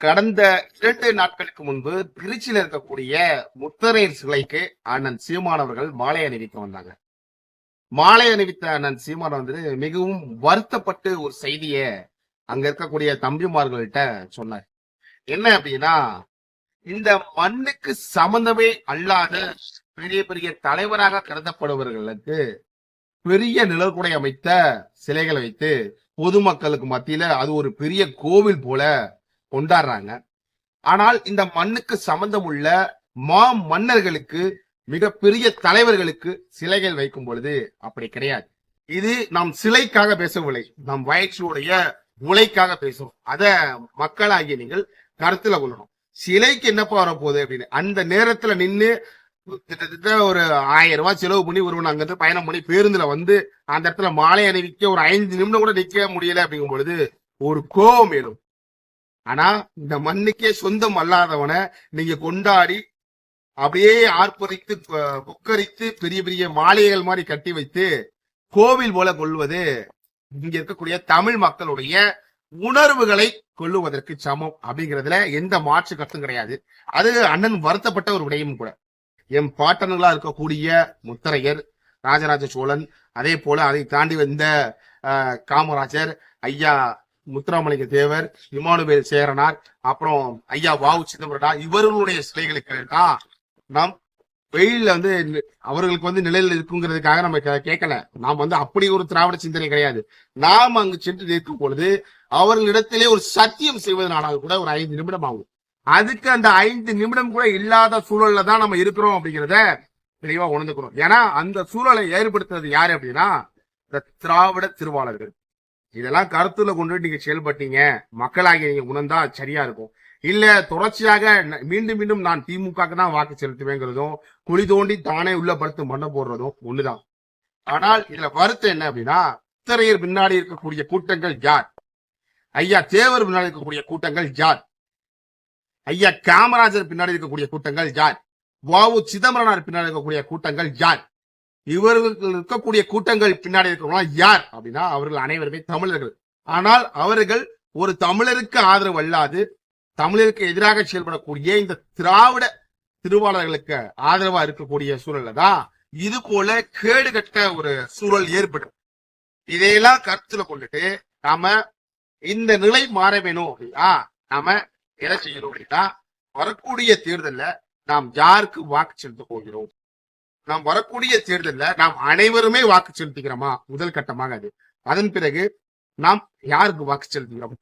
கடந்த இரண்டு நாட்களுக்கு முன்பு திருச்சியில் இருக்கக்கூடிய முத்தரையர் சிலைக்கு அண்ணன் சீமான் அவர்கள் மாலை அணிவிக்க வந்தாங்க. மாலை அணிவித்த அண்ணன் சீமான் வந்து மிகவும் வருத்தப்பட்டு ஒரு செய்திய அங்க இருக்கக்கூடிய தம்பிமார்கள்ட்ட சொன்னார். என்ன அப்படின்னா இந்த மண்ணுக்கு சம்பந்தமே அல்லாத பெரிய பெரிய தலைவராக கருதப்படுபவர்களுக்கு பெரிய நிழற்குடை அமைத்த சிலைகளை வைத்து பொதுமக்களுக்கு மத்தியில அது ஒரு பெரிய கோவில் போல கொண்டாடுறாங்க. ஆனால் இந்த மண்ணுக்கு சம்பந்தம் உள்ள மா மன்னர்களுக்கு மிகப்பெரிய தலைவர்களுக்கு சிலைகள் வைக்கும் பொழுது அப்படி கிடையாது. இது நாம் சிலைக்காக பேசவில்லை நம் வயிற்றுடைய உழைக்காக பேசும். அத மக்களாகிய நீங்கள் கருத்துல கொள்ளணும். சிலைக்கு என்னப்பா வரப்போகுது அப்படின்னு அந்த நேரத்துல நின்று கிட்டத்தட்ட ஒரு ஆயிரம் ரூபாய் செலவு பண்ணி ஒருவன் அங்கிருந்து பயணம் பண்ணி பேருந்துல வந்து அந்த இடத்துல மாலை அணிவிக்க ஒரு ஐந்து நிமிடம் கூட நிக்க முடியல அப்படிங்கும் பொழுது ஒரு கோபம் ஏறும். ஆனா இந்த மண்ணுக்கே சொந்தம் அல்லாதவனை நீங்க கொண்டாடி அப்படியே ஆர்ப்பரித்து ப- புக்கரித்து பெரிய பெரிய மாளிகைகள் மாதிரி கட்டி வைத்து கோவில் போல கொள்வது இங்க இருக்கக்கூடிய தமிழ் மக்களுடைய உணர்வுகளை கொள்ளுவதற்கு சமம் அப்படிங்கிறதுல எந்த மாற்று கருத்தும் கிடையாது. அது அண்ணன் வருத்தப்பட்ட ஒரு விடயமும் கூட. என் பாட்டன்களா இருக்கக்கூடிய முத்தரையர் ராஜராஜ சோழன் அதே போல அதை தாண்டி வந்த காமராஜர் ஐயா முத்துராமலிங்க தேவர் இமானுவேல் சேரனார் அப்புறம் ஐயா வாவு சிதம்பரனார் இவர்களுடைய சிலைகளுக்கு தான் நாம் வெயில்ல வந்து அவர்களுக்கு வந்து நிலையில் இருக்குங்கிறதுக்காக நம்ம கேட்கல நாம் வந்து அப்படி ஒரு திராவிட சிந்தனை கிடையாது. நாம் அங்கு சென்று நிற்கும் பொழுது அவர்களிடத்திலே ஒரு சத்தியம் செய்வதனால கூட ஒரு ஐந்து நிமிடம் ஆகும். அதுக்கு அந்த ஐந்து நிமிடம் கூட இல்லாத சூழல்ல தான் நம்ம இருக்கிறோம் அப்படிங்கிறத தெளிவா உணர்ந்துக்கிறோம் ஏன்னா அந்த சூழலை ஏற்படுத்துறது யாரு அப்படின்னா இந்த திராவிட திருவாளர்கள். இதெல்லாம் கருத்துல கொண்டு நீங்க செயல்பட்டீங்க. மக்களாகி நீங்க உணர்ந்தா சரியா இருக்கும். இல்ல தொடர்ச்சியாக மீண்டும் மீண்டும் நான் திமுக தான் வாக்கு செலுத்துவேங்கிறதும் குழி தோண்டி தானே உள்ள படுத்து மண்ண போடுறதும் ஒண்ணுதான். ஆனால் இதுல வருத்தம் என்ன அப்படின்னா திரையர் பின்னாடி இருக்கக்கூடிய கூட்டங்கள் யார்? ஐயா தேவர் பின்னாடி இருக்கக்கூடிய கூட்டங்கள் யார்? ஐயா காமராஜர் பின்னாடி இருக்கக்கூடிய கூட்டங்கள் யார்? வாவு சிதம்பரனார் பின்னாடி இருக்கக்கூடிய கூட்டங்கள் யார்? இவர்கள் இருக்கக்கூடிய கூட்டங்கள் பின்னாடி இருக்கிறவங்க யார் அப்படின்னா அவர்கள் அனைவருமே தமிழர்கள். ஆனால் அவர்கள் ஒரு தமிழருக்கு ஆதரவு அல்லாது தமிழருக்கு எதிராக செயல்படக்கூடிய இந்த திராவிட திருவாளர்களுக்கு ஆதரவா இருக்கக்கூடிய சூழல்ல தான் இது போல கேடுகட்ட ஒரு சூழல் ஏற்படும் இதையெல்லாம் கருத்துல கொண்டுட்டு நாம இந்த நிலை மாற வேணும் அப்படின்னா நாம என்ன செய்யணும் அப்படின்னா வரக்கூடிய தேர்தல்ல நாம் யாருக்கு வாக்கு செலுத்த போகிறோம்? நாம் வரக்கூடிய தேர்தல்ல நாம் அனைவருமே வாக்கு செலுத்திக்கிறோமா முதல் கட்டமாக அது. அதன் பிறகு நாம் யாருக்கு வாக்கு செலுத்துகிறோம்?